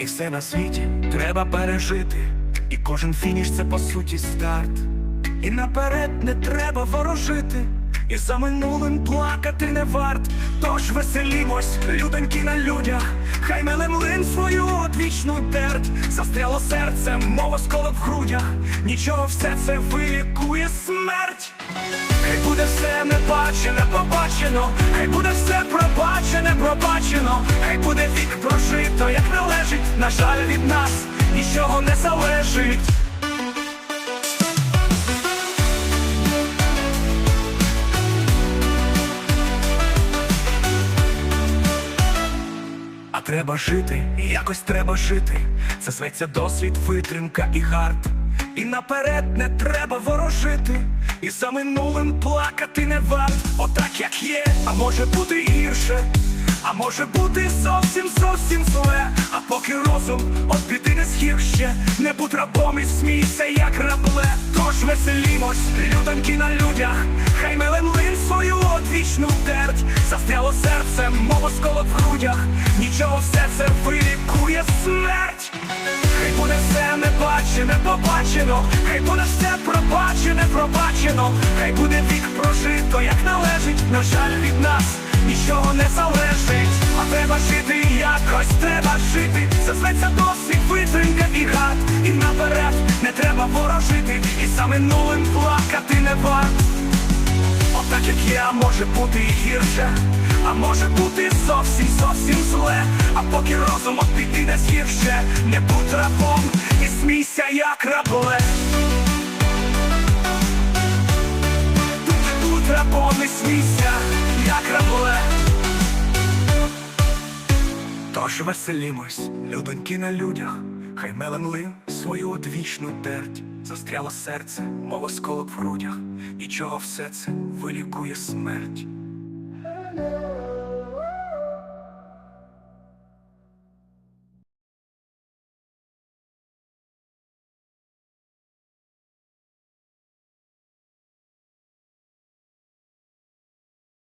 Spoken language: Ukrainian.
І все на світі треба пережити. І кожен фініш це по суті старт. І наперед не треба ворожити. І за минулим плакати не варт. Тож веселімось, людоньки на людях. Хай меле млин свою одвічну дерть. Застряло серце, мова сколок в грудях. Нічого все це вилікує смерть. Хай буде все не бачене, побачено, хай буде все пробачене, пробачено, хай буде вік прожито, як належить, на жаль, від нас нічого не залежить. А треба жити, якось треба жити. Це зветься досвід, витримка і гард. І наперед не треба ворожити. І за минулим плакати не варт. Отак як є, а може бути гірше. А може бути зовсім зовсім зле. А поки розум от біди не згірще, не будь рабом і смійся, як рабле. Тож веселімось, людоньки на людях, хай мелен лин свою одвічну дерть. Застряло серце, мов сколок в грудях. Нічого все це вилікує смерть. Хай буде все небачене, побачено, хай буде все пробачене, пробачено, хай буде вік прожито, як належить, на жаль, від нас не треба ворожити, і за минулим плакати не варт. Отак як а може бути і гірше, а може бути зовсім зовсім зле. А поки розум біди не згірше, не будь рабом і смійся, як рабле. Тут будь рабом і смійся, як рабле. Тож веселімось, людоньки на людях, хай мелен лив свою одвічну дерть, застряло серце, мов осколок в грудях, і чого все це вилікує смерть.